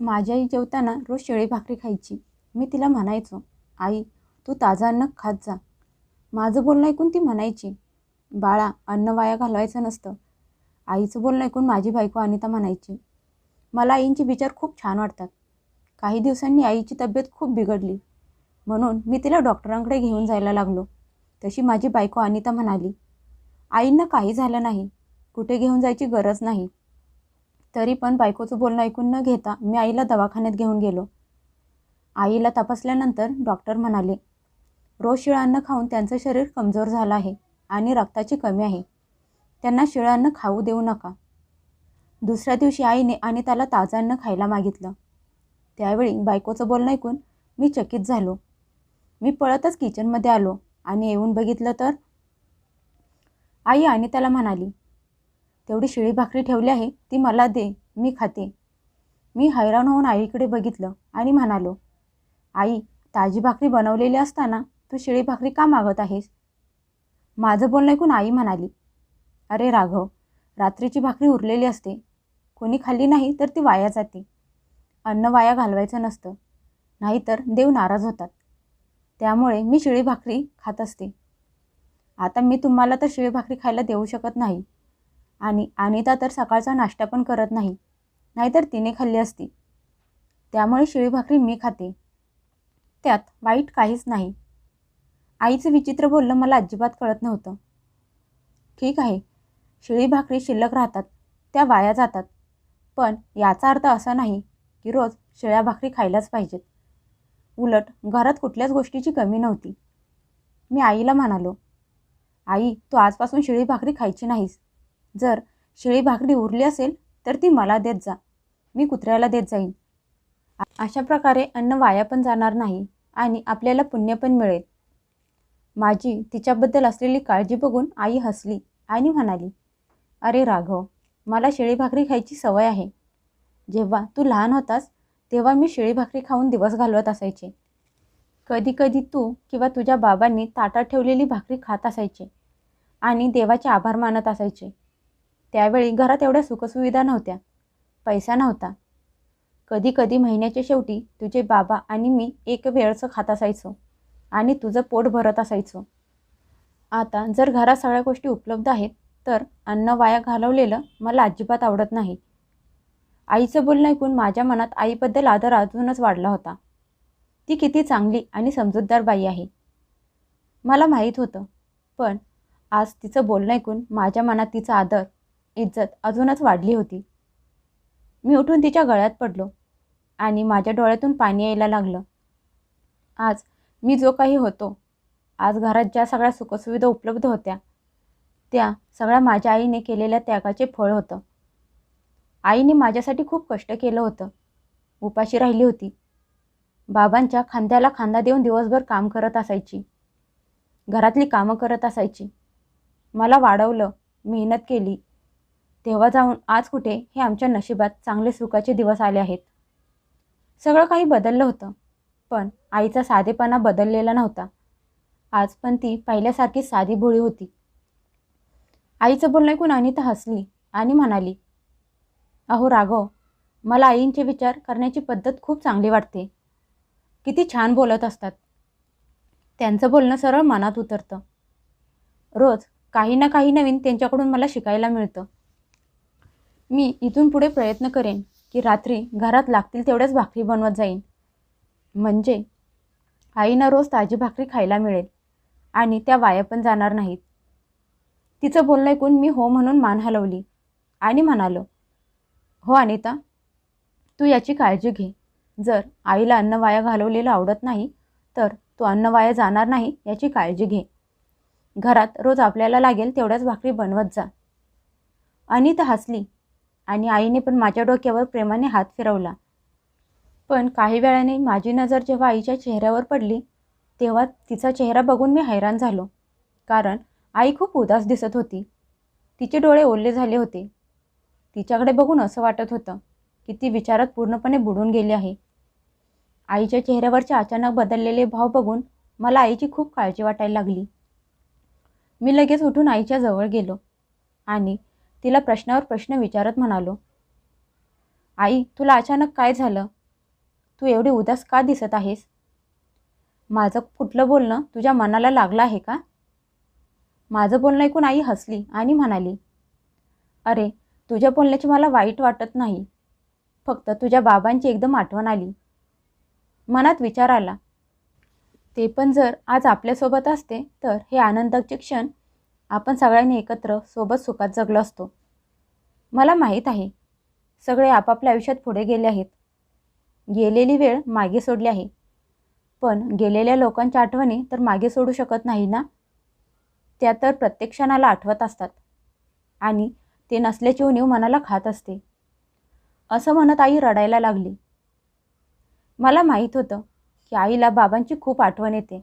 माझी आई जेवताना रोज शेळी भाकरी खायची. मी तिला म्हणायचो आई तू ताजं अन्न खात जा. माझं बोलणं ऐकून ती म्हणायची बाळा अन्न वाया घालवायचं नसतं. आईचं बोलणं ऐकून माझी बायको अनिता म्हणायची मला आईंचे विचार खूप छान वाटतात. काही दिवसांनी आईची तब्येत खूप बिघडली. म्हणून मी तिला डॉक्टरांकडे घेऊन जायला लागलो. तशी माझी बायको अनिता म्हणाली आईंना काही झालं नाही. कुठे घेऊन जायची गरज नाही. तरी पण बायकोचं बोलणं ऐकून न घेता मी आईला दवाखान्यात घेऊन गेलो. आईला तपासल्यानंतर डॉक्टर म्हणाले रोज शिळं अन्न खाऊन त्यांचं शरीर कमजोर झालं आहे आणि रक्ताची कमी आहे. त्यांना शिळं अन्न खाऊ देऊ नका. दुसऱ्या दिवशी आईने आणि त्याला ताजं अन्न खायला मागितलं. त्यावेळी बायकोचं बोलणं ऐकून मी चकित झालो. मी पळतच किचनमध्ये आलो आणि येऊन बघितलं तर आई आणि त्याला म्हणाली तेवढी शिळी भाकरी ठेवली आहे ती मला दे मी खाते. मी हैराण होऊन आईकडे बघितलं आणि म्हणालो आई ताजी भाकरी बनवलेली असताना तू शिळी भाकरी का मागत आहेस? माझं बोलणं ऐकून आई म्हणाली अरे राघव रात्रीची भाकरी उरलेली असते. कोणी खाल्ली नाही तर ती वाया जाते. अन्न वाया घालवायचं नसतं. नाहीतर देव नाराज होतात. त्यामुळे मी शिळी भाकरी खात असते. आता मी तुम्हाला तर शिळी भाकरी खायला देऊ शकत नाही. आणि अनिता तर सकाळचा नाश्ता पण करत नाही नाहीतर तिने खाल्ली असती. त्यामुळे शिळी भाकरी मी खाते. त्यात वाईट काहीच नाही. आईचं विचित्र बोलणं मला अजिबात कळत नव्हतं. ठीक आहे शिळी भाकरी शिल्लक राहतात त्या वाया जातात. पण याचा अर्थ असा नाही की रोज शिळ्या भाकरी खायलाच पाहिजेत. उलट घरात कुठल्याच गोष्टीची कमी नव्हती. मी आईला म्हणालो आई तू आजपासून शिळी भाकरी खायची नाहीस. जर शिळी भाकरी उरली असेल तर ती मला देत जा. मी कुत्र्याला देत जाईन. अशा प्रकारे अन्न वाया पण जाणार नाही आणि आपल्याला पुण्य पण मिळेल. माझी तिच्याबद्दल असलेली काळजी बघून आई हसली आणि म्हणाली अरे राघव मला शिळी भाकरी खायची सवय आहे. जेव्हा तू लहान होतास तेव्हा मी शिळी भाकरी खाऊन दिवस घालवत असायचे. कधीकधी तू किंवा तुझ्या बाबांनी ताटात ठेवलेली भाकरी खात असायचे आणि देवाचे आभार मानत असायचे. त्यावेळी घरात एवढ्या सुखसुविधा नव्हत्या. पैसा नव्हता. कधी कधी महिन्याच्या शेवटी तुझे बाबा आणि मी एक वेळचं खात असायचो आणि तुझं पोट भरत असायचो. आता जर घरात सगळ्या गोष्टी उपलब्ध आहेत तर अन्न वाया घालवलेलं मला अजिबात आवडत नाही. आईचं बोलणं ऐकून माझ्या मनात आईबद्दल आदर अजूनच वाढला होता. ती किती चांगली आणि समजूतदार बाई आहे. मला माहीत होतं पण आज तिचं बोलणं ऐकून माझ्या मनात तिचा आदर इज्जत अजूनच वाढली होती. मी उठून तिच्या गळ्यात पडलो आणि माझ्या डोळ्यातून पाणी यायला लागलं. आज मी जो काही होतो आज घरात ज्या सगळ्या सुखसुविधा उपलब्ध होत्या त्या सगळ्या माझ्या आईने केलेल्या त्यागाचे फळ होतं. आईने माझ्यासाठी खूप कष्ट केलं होतं. उपाशी राहिली होती. बाबांच्या खांद्याला खांदा देऊन दिवसभर काम करत असायची. घरातली कामं करत असायची. मला वाढवलं मेहनत केली तेव्हा जाऊन आज कुठे हे आमच्या नशिबात चांगले सुखाचे दिवस आले आहेत. सगळं काही बदललं होतं पण आईचा साधेपणा बदललेला नव्हता. आज पण ती पहिल्यासारखी साधी भोळी होती. आईचं बोलणं ऐकून अनिता हसली आणि म्हणाली अहो राघव मला आईंचे विचार करण्याची पद्धत खूप चांगली वाटते. किती छान बोलत असतात. त्यांचं बोलणं सरळ मनात उतरतं. रोज काही ना काही नवीन त्यांच्याकडून मला शिकायला मिळतं. मी इथून पुढे प्रयत्न करेन की रात्री घरात लागतील तेवढ्याच भाकरी बनवत जाईन. म्हणजे आईनं रोज ताजी भाकरी खायला मिळेल आणि त्या वाया पण जाणार नाहीत. तिचं बोलणं ऐकून मी हो म्हणून मान हलवली आणि म्हणालो हो अनिता तू याची काळजी घे. जर आईला अन्न वाया घालवलेलं आवडत नाही तर तो अन्न वाया जाणार नाही याची काळजी घे. घरात रोज आपल्याला लागेल तेवढ्याच भाकरी बनवत जा. अनिता हसली. आणि आईने पण माझ्या डोक्यावर प्रेमाने हात फिरवला. पण काही वेळाने माझी नजर जेव्हा आईच्या चेहऱ्यावर पडली तेव्हा तिचा चेहरा बघून मी हैराण झालो. कारण आई खूप उदास दिसत होती. तिचे डोळे ओले झाले होते. तिच्याकडे बघून असं वाटत होतं की ती विचारात पूर्णपणे बुडून गेली आहे. आईच्या चेहऱ्यावरचे अचानक बदललेले भाव बघून मला आईची खूप काळजी वाटायला लागली. मी लगेच उठून आईच्या जवळ गेलो आणि तिला प्रश्नावर प्रश्न विचारत म्हणालो आई तुला अचानक काय झालं? तू एवढी उदास का दिसत आहेस? माझं कुठलं बोलणं तुझ्या मनाला लागलं आहे का? माझं बोलणं ऐकून आई हसली आणि म्हणाली अरे तुझ्या बोलण्याची मला वाईट वाटत नाही. फक्त तुझ्या बाबांची एकदम आठवण आली. मनात विचार आला ते पण जर आज आपल्यासोबत असते तर हे आनंदाचे क्षण आपण सगळ्यांनी एकत्र सोबत सुखात जगलो असतो. मला माहीत आहे सगळे आपापल्या आयुष्यात पुढे गेले आहेत. गेलेली वेळ मागे सोडली आहे. पण गेलेल्या लोकांच्या आठवणी तर मागे सोडू शकत नाही ना? त्या तर प्रत्येक क्षणाला आठवत असतात. आणि ते नसल्याची उणीव मनाला खात असते. असं म्हणत आई रडायला लागली. मला माहीत होतं की आईला बाबांची खूप आठवण येते.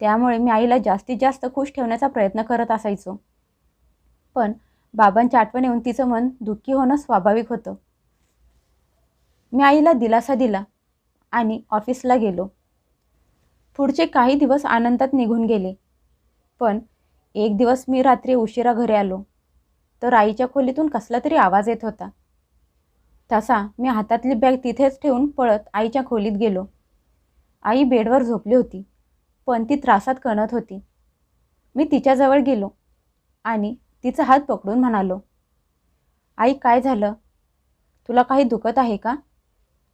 त्यामुळे मी आईला जास्तीत जास्त खुश ठेवण्याचा प्रयत्न करत असायचो. पण बाबांची आठवण येऊन तिचं मन दुःखी होणं स्वाभाविक होतं. मी आईला दिलासा दिला आणि ऑफिसला गेलो. पुढचे काही दिवस आनंदात निघून गेले. पण एक दिवस मी रात्री उशिरा घरी आलो. तर आईच्या खोलीतून कसला तरी आवाज येत होता. तसा मी हातातली बॅग तिथेच ठेवून पळत आईच्या खोलीत गेलो. आई बेडवर झोपली होती. पण ती त्रासात कणत होती. मी तिच्याजवळ गेलो आणि तिचा हात पकडून म्हणालो आई काय झालं? तुला काही दुखत आहे का?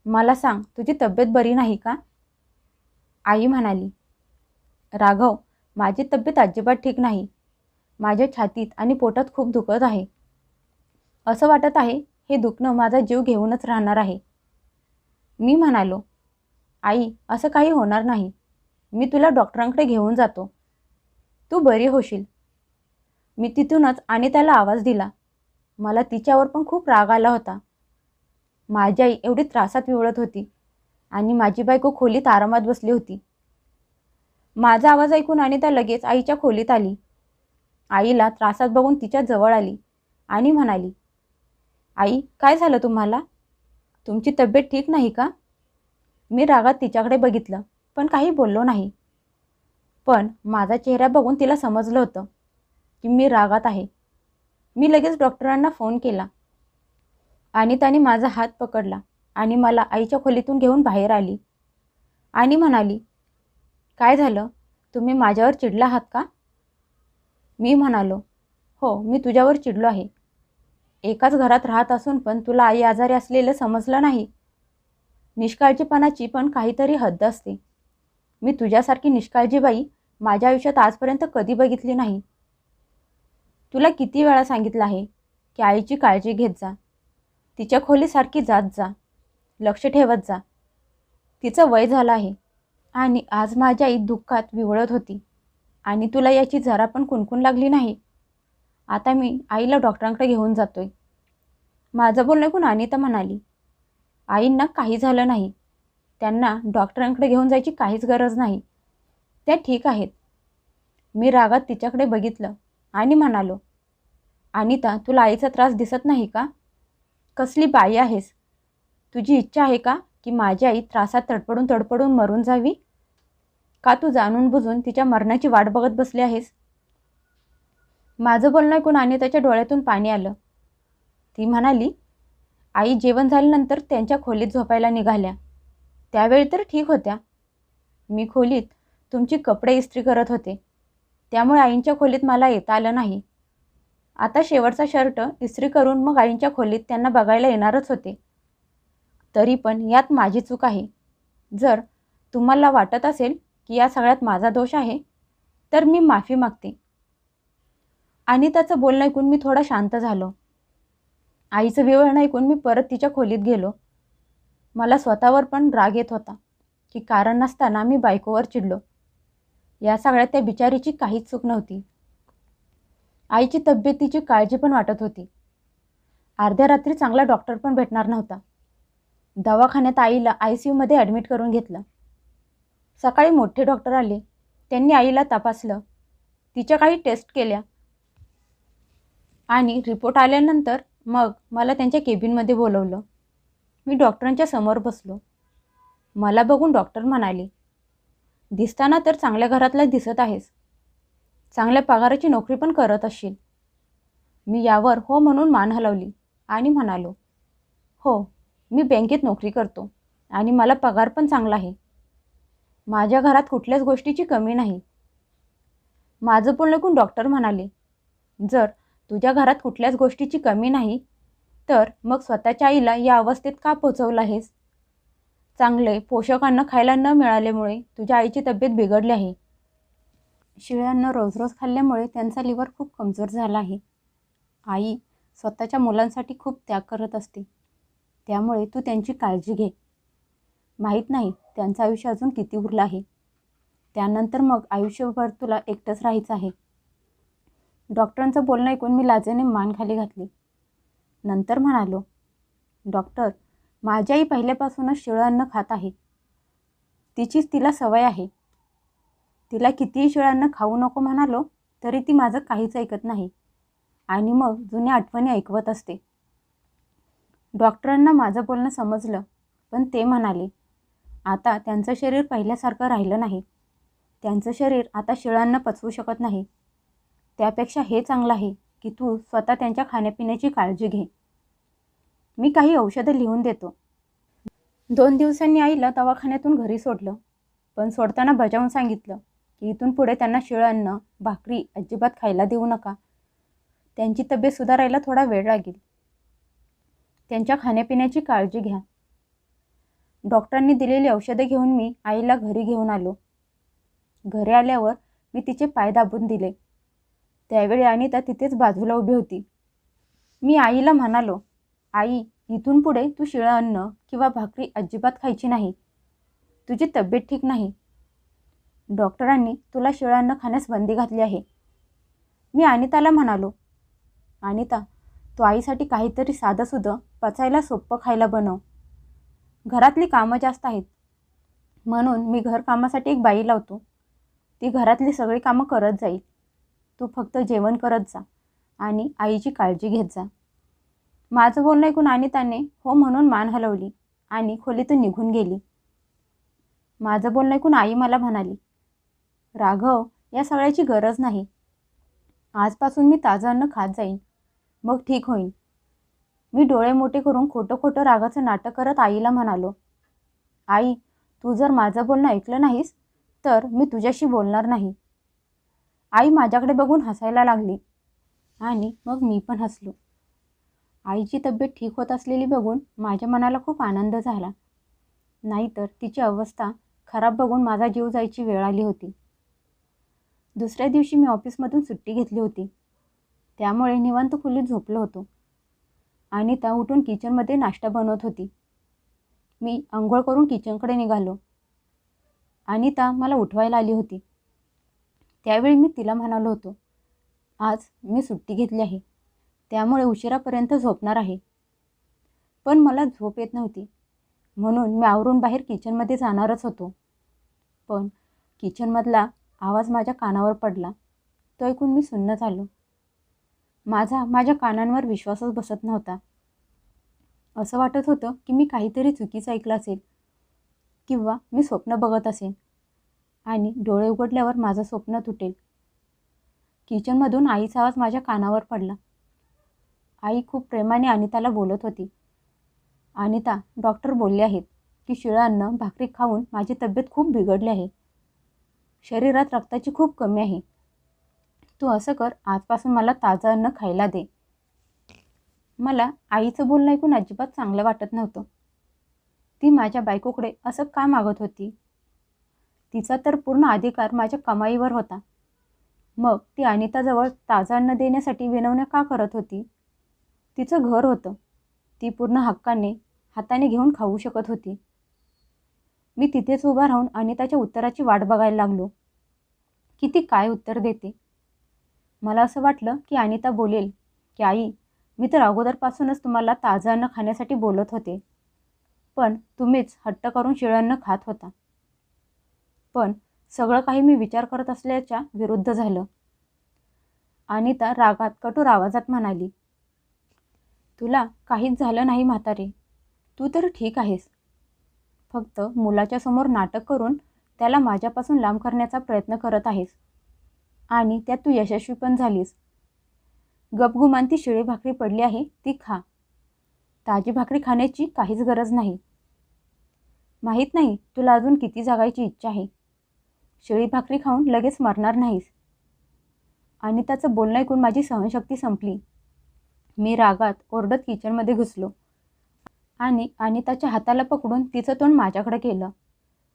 मला सांग तुझी तब्येत बरी नाही का? आई म्हणाली राघव माझी तब्येत अजिबात ठीक नाही. माझ्या छातीत आणि पोटात खूप दुखत आहे. असं वाटत आहे हे दुखणं माझा जीव घेऊनच राहणार आहे. मी म्हणालो आई असं काही होणार नाही. मी तुला डॉक्टरांकडे घेऊन जातो. तू बरी होशील. मी तिथूनच आणि त्याला आवाज दिला. मला तिच्यावर पण खूप राग आला होता. माझी आई एवढी त्रासात विवळत होती आणि माझी बायको खोलीत आरामात बसली होती. माझा आवाज ऐकून अनिता लगेच आईच्या खोलीत आली. आईला त्रासात बघून तिच्या जवळ आली आणि म्हणाली आई काय झालं तुम्हाला? तुमची तब्येत ठीक नाही का? मी रागात तिच्याकडे बघितलं. पण काही बोललो नाही. पण माझा चेहरा बघून तिला समजलं होतं की मी रागात आहे. मी लगेच डॉक्टरांना फोन केला. आणि त्याने माझा हात पकडला आणि मला आईच्या खोलीतून घेऊन बाहेर आली. आणि म्हणाली काय झालं? तुम्ही माझ्यावर चिडला आहात का? मी म्हणालो हो मी तुझ्यावर चिडलो आहे. एकाच घरात राहत असून पण तुला आई आजारी असलेलं समजलं नाही. निष्काळजीपणाची पण काहीतरी हद्द असते. मी तुझ्यासारखी निष्काळजी बाई माझ्या आयुष्यात आजपर्यंत कधी बघितली नाही. तुला किती वेळा सांगितलं आहे की आईची काळजी घेत जा. तिच्या खोलीसारखी जात जा. लक्ष ठेवत जा. तिचं वय झालं आहे आणि आज माझी आई दुःखात विवळत होती आणि तुला याची जरा पण कुणकुण लागली नाही. आता मी आईला डॉक्टरांकडे घेऊन जातोय. माझं बोलणं ऐकून अनिता म्हणाली आईंना काही झालं नाही. त्यांना डॉक्टरांकडे घेऊन जायची काहीच गरज नाही. त्या ठीक आहेत. मी रागात तिच्याकडे बघितलं आणि म्हणालो अनिता तुला आईचा त्रास दिसत नाही का? कसली बाई आहेस? तुझी इच्छा आहे का की माझी आई त्रासात तडपडून तडपडून मरून जावी? का तू जाणून बुजून तिच्या मरणाची वाट बघत बसली आहेस? माझं बोलणं ऐकून अनिताच्या डोळ्यातून पाणी आलं. ती म्हणाली आई जेवण झाल्यानंतर त्यांच्या खोलीत झोपायला निघाल्या. त्यावेळी तर ठीक होत्या. मी खोलीत तुमची कपडे इस्त्री करत होते. त्यामुळे आईंच्या खोलीत मला येता आलं नाही. आता शेवटचा शर्ट इस्त्री करून मग आईंच्या खोलीत त्यांना बघायला येणारच होते. तरी पण यात माझी चूक आहे. जर तुम्हाला वाटत असेल की या सगळ्यात माझा दोष आहे तर मी माफी मागते. आणि त्याचं बोलणं ऐकून मी थोडा शांत झालो. आईचं विवरण ऐकून मी परत तिच्या खोलीत गेलो. मला स्वतःवर पण राग येत होता की कारण नसताना मी बायकोवर चिडलो. या सगळ्यात त्या बिचारीची काहीच चूक नव्हती. आईची तब्येतीची काळजी पण वाटत होती. अर्ध्या रात्री चांगला डॉक्टर पण भेटणार नव्हता. दवाखान्यात आईला आय सी यूमध्ये ॲडमिट करून घेतलं. सकाळी मोठे डॉक्टर आले. त्यांनी आईला तपासलं. तिच्या काही टेस्ट केल्या. आणि रिपोर्ट आल्यानंतर मग मला त्यांच्या केबिनमध्ये बोलवलं. मी डॉक्टरांच्या समोर बसलो. मला बघून डॉक्टर म्हणाले दिसताना तर चांगल्या घरातला दिसत आहेस. चांगल्या पगाराची नोकरी पण करत असशील. मी यावर हो म्हणून मान हलवली आणि म्हणालो हो मी बँकेत नोकरी करतो आणि मला पगार पण चांगला आहे. माझ्या घरात कुठल्याच गोष्टीची कमी नाही. माझं पण लगून डॉक्टर म्हणाले जर तुझ्या घरात कुठल्याच गोष्टीची कमी नाही तर मग स्वतःच्या आईला या अवस्थेत का पोचवलं आहेस? चांगले पोषक अन्न खायला न मिळाल्यामुळे तुझ्या आईची तब्येत बिघडली आहे. शिळे अन्न रोज रोज खाल्ल्यामुळे त्यांचा लिव्हर खूप कमजोर झाला आहे. आई स्वतःच्या मुलांसाठी खूप त्याग करत असते. त्यामुळे तू त्यांची काळजी घे. माहीत नाही त्यांचं आयुष्य अजून किती उरलं आहे. त्यानंतर मग आयुष्यभर तुला एकटंच राहायचं आहे. डॉक्टरांचं बोलणं ऐकून मी लाजेने मान खाली घातली. नंतर म्हणालो डॉक्टर माझी आई पहिल्यापासूनच शिळं अन्न खात आहे. तिचीच तिला सवय आहे. तिला कितीही शिळं अन्न खाऊ नको म्हणालो तरी ती माझं काहीच ऐकत नाही. आणि मग जुन्या आठवणी ऐकवत असते. डॉक्टरांना माझं बोलणं समजलं पण ते म्हणाले आता त्यांचं शरीर पहिल्यासारखं राहिलं नाही. त्यांचं शरीर आता शिळांना पचवू शकत नाही. त्यापेक्षा हे चांगलं आहे. की तू स्वतः त्यांच्या खाण्यापिण्याची काळजी घे. मी काही औषधं लिहून देतो. दोन दिवसांनी आईला दवाखान्यातून घरी सोडलं. पण सोडताना बजावून सांगितलं की इथून पुढे त्यांना शिळ अन्न भाकरी अजिबात खायला देऊ नका. त्यांची तब्येत सुधारायला थोडा वेळ लागेल. त्यांच्या खाण्यापिण्याची काळजी घ्या. डॉक्टरांनी दिलेली औषधं घेऊन मी आईला घरी घेऊन आलो. घरी आल्यावर मी तिचे पाय दाबून दिले. त्यावेळी अनिता तिथेच बाजूला उभी होती. मी आईला म्हणालो आई इथून पुढे तू शिळं अन्न किंवा भाकरी अजिबात खायची नाही. तुझी तब्येत ठीक नाही. डॉक्टरांनी तुला शिळं अन्न खाण्यास बंदी घातली आहे. मी अनिताला म्हणालो अनिता तू आईसाठी काहीतरी साधंसुधं पचायला सोपं खायला बनव. घरातली कामं जास्त आहेत. म्हणून मी घरकामासाठी एक बाई लावतो. ती घरातली सगळी कामं करत जाईल. तू फक्त जेवण करत जा आणि आईची काळजी घेत जा. माझं बोलणं ऐकून अनिताने हो म्हणून मान हलवली आणि खोलीतून निघून गेली. माझं बोलणं ऐकून आई मला म्हणाली राघव या सगळ्याची गरज नाही. आजपासून मी ताजं अन्न खात जाईन. मग ठीक होईन. मी डोळे मोठे करून खोटं खोटं रागाचं नाटक करत आईला म्हणालो आई तू जर माझं बोलणं ऐकलं नाहीस तर मी तुझ्याशी बोलणार नाही. आई माझ्याकडे बघून हसायला लागली. आणि मग मी पण हसलो. आईची तब्येत ठीक होत असलेली बघून माझ्या मनाला खूप आनंद झाला. नाहीतर तिची अवस्था खराब बघून माझा जीव जायची वेळ आली होती. दुसऱ्या दिवशी मी ऑफिसमधून सुट्टी घेतली होती. त्यामुळे निवांत खोलीत झोपलो होतो. आणि त्या उठून किचनमध्ये नाश्ता बनवत होती. मी आंघोळ करून किचनकडे निघालो. अनिता मला उठवायला आली होती. त्यावेळी मी तिला म्हणालो होतो आज मी सुट्टी घेतली आहे त्यामुळे उशिरापर्यंत झोपणार आहे. पण मला झोप येत नव्हती म्हणून मी आवरून बाहेर किचनमध्ये जाणारच होतो. पण किचनमधला आवाज माझ्या कानावर पडला तो ऐकून मी सुन्न झालो. माझा माझ्या कानांवर विश्वासच बसत नव्हता. असं वाटत होतं की मी काहीतरी चुकीचं ऐकलं असेल किंवा मी स्वप्न बघत असेन. आणि डोळे उघडल्यावर माझं स्वप्न तुटेल. किचनमधून आईचा आवाज माझ्या कानावर पडला. आई खूप प्रेमाने अनिताला बोलत होती. अनिता डॉक्टर बोलले आहेत की शिळं अन्न भाकरी खाऊन माझी तब्येत खूप बिघडली आहे. शरीरात रक्ताची खूप कमी आहे. तू असं कर आजपासून मला ताजं अन्न खायला दे. मला आईचं बोलणं ऐकून अजिबात चांगलं वाटत नव्हतं. ती माझ्या बायकोकडे असं का मागत होती? तिचा तर पूर्ण अधिकार माझ्या कमाईवर होता. मग ती अनिताजवळ ताजं अन्न देण्यासाठी विनवण्या का करत होती? तिचं घर होतं. ती पूर्ण हक्काने हाताने घेऊन खाऊ शकत होती. मी तिथेच उभा राहून अनिताच्या उत्तराची वाट बघायला लागलो. की ती काय उत्तर देते? मला असं वाटलं की अनिता बोलेल की आई मी तर अगोदरपासूनच तुम्हाला ताजं अन्न खाण्यासाठी बोलत होते. पण तुम्हीच हट्ट करून शिळं खात होता. पण सगळं काही मी विचार करत असल्याच्या विरुद्ध झालं. अनिता रागात कठोर आवाजात म्हणाली तुला काहीच झालं नाही म्हातारे. तू तर ठीक आहेस. फक्त मुलाच्या समोर नाटक करून त्याला माझ्यापासून लांब करण्याचा प्रयत्न करत आहेस. आणि त्यात तू यशस्वी पण झालीस. गपगुमान ती शिळी भाकरी पडली आहे ती खा. ताजी भाकरी खाण्याची काहीच गरज नाही. माहीत नाही तुला अजून किती जगायची इच्छा आहे. शिळी भाकरी खाऊन लगेच मरणार नाहीस. आणि त्याचं बोलणं ऐकून माझी सहनशक्ती संपली. मी रागात ओरडत किचनमध्ये घुसलो आणि अनिताच्या हाताला पकडून तिचं तोंड माझ्याकडे केलं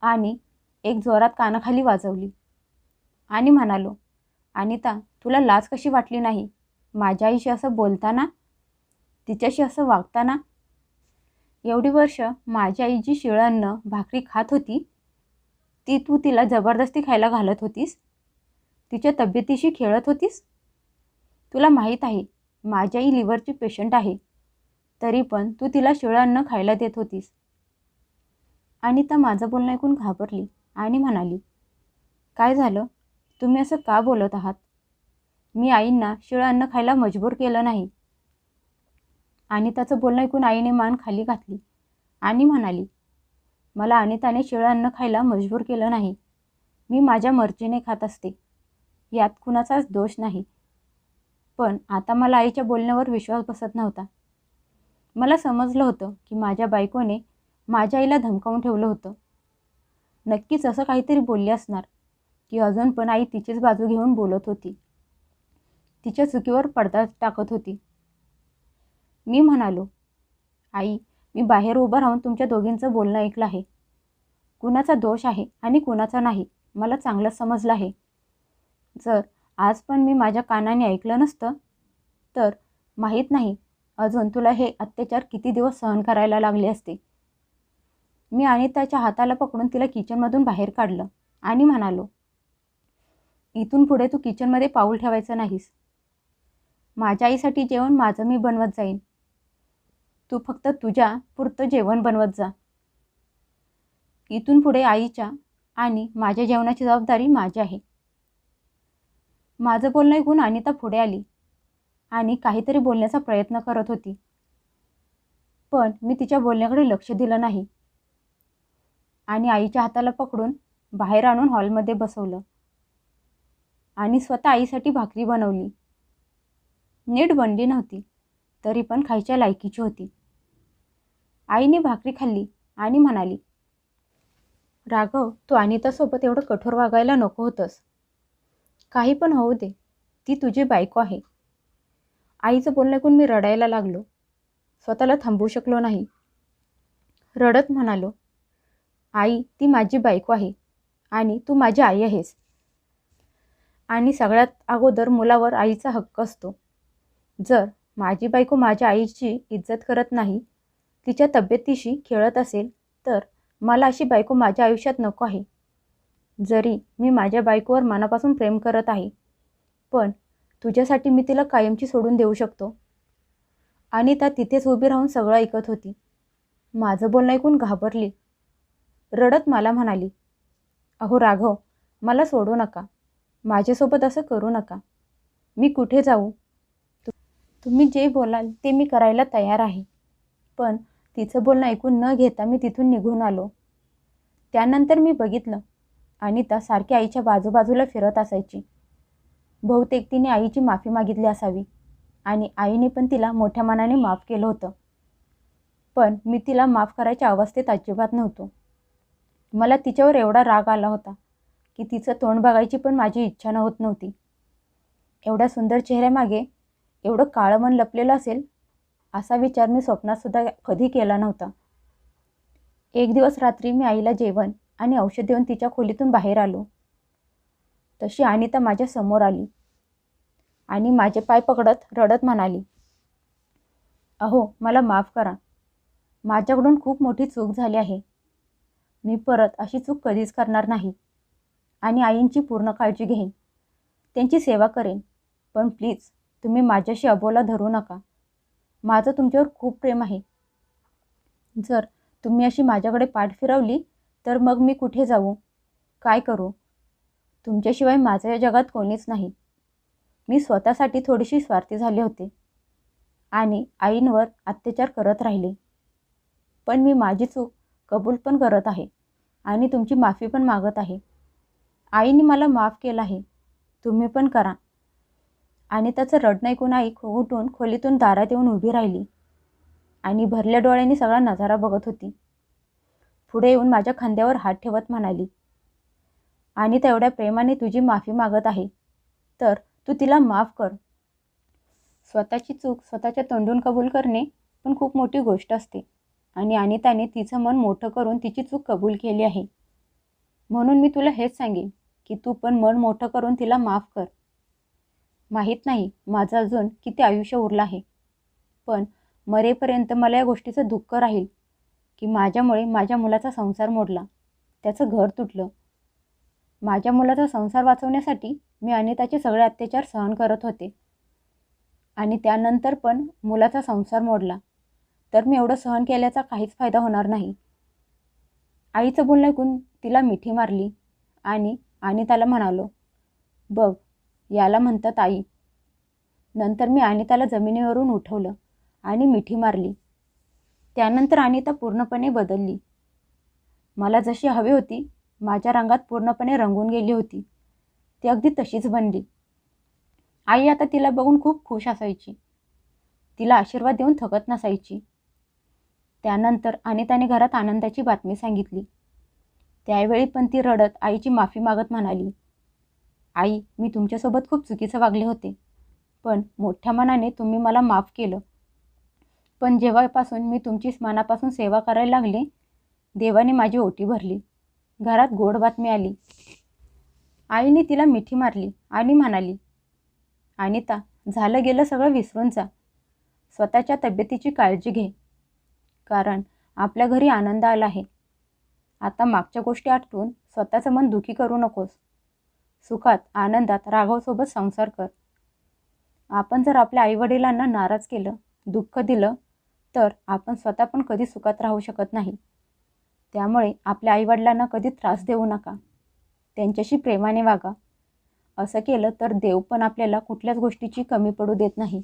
आणि एक जोरात कानाखाली वाजवली. आणि म्हणालो अनिता तुला लाज कशी वाटली नाही? माझ्या आईशी असं बोलताना? तिच्याशी असं वागताना? एवढी वर्ष माझी आई जी अन्न भाकरी खात होती ती तू तिला जबरदस्ती खायला घालत होतीस? तिच्या तब्येतीशी खेळत होतीस? तुला माहीत आहे माझी आई लिव्हरची पेशंट आहे. तरी पण तू तिला शिळं अन्न खायला देत होतीस. अनिता माझं बोलणं ऐकून घाबरली आणि म्हणाली काय झालं? तुम्ही असं का बोलत आहात? मी आईंना शिळं अन्न खायला मजबूर केलं नाही. आणि त्याचं बोलणं ऐकून आईने मान खाली घातली आणि म्हणाली मला अनिताने शिळं अन्न खायला मजबूर केलं नाही. मी माझ्या मर्जीने खात असते. यात कुणाचाच दोष नाही. पण आता मला आईच्या बोलण्यावर विश्वास बसत नव्हता. मला समजलं होतं की माझ्या बायकोने माझ्या आईला धमकावून ठेवलं होतं. नक्कीच असं काहीतरी बोलले असणार की अजून पण आई तिचीच बाजू घेऊन बोलत होती. तिच्या चुकीवर पडदा टाकत होती. मी म्हणालो आई मी बाहेर उभं राहून तुमच्या दोघींचं बोलणं ऐकलं आहे. कुणाचा दोष आहे आणि कुणाचा नाही मला चांगलं समजलं आहे. जर आज पण मी माझ्या कानाने ऐकलं नसतं तर माहीत नाही अजून तुला हे अत्याचार किती दिवस सहन करायला लागले असते. मी अनिताच्या हाताला पकडून तिला किचनमधून बाहेर काढलं आणि म्हणालो इथून पुढे तू किचनमध्ये पाऊल ठेवायचं नाहीस. माझ्या आईसाठी जेवण माझं मी बनवत जाईन. तू फक्त तुझ्या पुरतं जेवण बनवत जा. इथून पुढे आईच्या आणि माझ्या जेवणाची जबाबदारी माझी आहे. माझं बोलणं ऐकून अनिता पुढे आली आणि काहीतरी बोलण्याचा प्रयत्न करत होती. पण मी तिच्या बोलण्याकडे लक्ष दिलं नाही. आणि आईच्या हाताला पकडून बाहेर आणून हॉलमध्ये बसवलं. आणि स्वतः आईसाठी भाकरी बनवली. नीट बनली नव्हती तरी पण खायच्या लायकीची होती. आईने भाकरी खाल्ली आणि म्हणाली राघव तू अनितासोबत एवढं कठोर वागायला नको होतंस. काही पण होऊ दे ती तुझी बायको आहे. आईचं बोलणं ऐकून मी रडायला लागलो. स्वतःला थांबवू शकलो नाही. रडत म्हणालो आई ती माझी बायको आहे आणि तू माझी आई आहेस. आणि सगळ्यात अगोदर मुलावर आईचा हक्क असतो. जर माझी बायको माझ्या आईची इज्जत करत नाही तिच्या तब्येतीशी खेळत असेल तर मला अशी बायको माझ्या आयुष्यात नको आहे. जरी मी माझ्या बायकोवर मनापासून प्रेम करत आहे पण तुझ्यासाठी मी तिला कायमची सोडून देऊ शकतो. आणि त्या तिथेच उभी राहून सगळं ऐकत होती. माझं बोलणं ऐकून घाबरली. रडत मला म्हणाली अहो राघव मला सोडू नका. माझ्यासोबत असं करू नका. मी कुठे जाऊ? तुम्ही जे बोलाल ते मी करायला तयार आहे. पण तिचं बोलणं ऐकून न घेता मी तिथून निघून आलो. त्यानंतर मी बघितलं अनिता सारखी आईच्या बाजूबाजूला फिरत असायची. बहुतेक तिने आईची माफी मागितली असावी आणि आईने पण तिला मोठ्या मनाने माफ केलं होतं. पण मी तिला माफ करायच्या अवस्थेत अजिबात नव्हतो. मला तिच्यावर एवढा राग आला होता की तिचं तोंड बघायची पण माझी इच्छा न होत नव्हती. एवढ्या सुंदर चेहऱ्यामागे एवढं काळं मन लपलेलं असेल असा विचार मी स्वप्नातसुद्धा कधी केला नव्हता. एक दिवस रात्री मी आईला जेवण आणि औषध देऊन तिच्या खोलीतून बाहेर आलो. तशी अनिता माझ्यासमोर आली आणि माझे पाय पकडत रडत म्हणाली अहो मला माफ करा. माझ्याकडून खूप मोठी चूक झाली आहे. मी परत अशी चूक कधीच करणार नाही आणि आईंची पूर्ण काळजी घेईन. त्यांची सेवा करेन. पण प्लीज तुम्ही माझ्याशी अबोला धरू नका. माझं तुमच्यावर खूप प्रेम आहे. जर तुम्ही अशी माझ्याकडे पाठ फिरवली तर मग मी कुठे जाऊ? काय करू? तुमच्याशिवाय माझं या जगात कोणीच नाही. मी स्वतःसाठी थोडीशी स्वार्थी झाले होते. आणि आईंवर अत्याचार करत राहिले. पण मी माझी चूक कबूल पण करत आहे. आणि तुमची माफी पण मागत आहे. आईने मला माफ केलं आहे. तुम्ही पण करा. आणि त्याचं रडणं ऐकून आई उठून खोलीतून दारात येऊन उभी राहिली. आणि भरल्या डोळ्यांनी सगळा नजारा बघत होती. पुढे येऊन माझ्या खांद्यावर हात ठेवत म्हणाली आणि तेवढ्या प्रेमाने तुझी माफी मागत आहे. तर तू तिला माफ कर. स्वतःची चूक स्वतःच्या तोंडून कबूल करणे पण खूप मोठी गोष्ट असते. आणि अनिताने तिचं मन मोठं करून तिची चूक कबूल केली आहे. म्हणून मी तुला हेच सांगेन की तू पण मन मोठं करून तिला माफ कर. माहीत नाही माझं अजून किती आयुष्य उरलं आहे. पण मरेपर्यंत मला या गोष्टीचं दुःख राहील की माझ्यामुळे माझ्या मुलाचा संसार मोडला. त्याचं घर तुटलं. माझ्या मुलाचा संसार वाचवण्यासाठी मी अनिताचे सगळे अत्याचार सहन करत होते. आणि त्यानंतर पण मुलाचा संसार मोडला. तर मी एवढं सहन केल्याचा काहीच फायदा होणार नाही. आईचं बोलणं ऐकून तिला मिठी मारली आणि अनिताला म्हणालो बघ याला म्हणतात आई. नंतर मी अनिताला जमिनीवरून उठवलं आणि मिठी मारली. त्यानंतर अनिता पूर्णपणे बदलली. मला जशी हवी होती माझ्या रंगात पूर्णपणे रंगून गेली होती. ती अगदी तशीच बनली. आई आता तिला बघून खूप खुश असायची. तिला आशीर्वाद देऊन थकत नसायची. त्यानंतर अनिताने घरात आनंदाची बातमी सांगितली. त्यावेळी पण ती रडत आईची माफी मागत म्हणाली. आई मी तुमच्यासोबत खूप चुकीचं वागले होते. पण मोठ्या मनाने तुम्ही मला माफ केलं. पण जेव्हापासून मी तुमची मनापासून सेवा करायला लागले देवाने माझी ओटी भरली. घरात गोड बातमी आली. आईने तिला मिठी मारली आणि म्हणाली अनिता झालं गेलं सगळं विसरून जा. स्वतःच्या तब्येतीची काळजी घे. कारण आपल्या घरी आनंद आला आहे. आता मागच्या गोष्टी आठवून स्वतःचं मन दुखी करू नकोस. सुखात आनंदात राघवसोबत संसार कर. आपण जर आपल्या आईवडिलांना नाराज केलं दुःख दिलं तर आपण स्वतः पण कधी सुखात राहू शकत नाही. त्यामुळे आपल्या आईवडिलांना कधी त्रास देऊ नका. त्यांच्याशी प्रेमाने वागा. असं केलं तर देव पण आपल्याला कुठल्याच गोष्टीची कमी पडू देत नाही.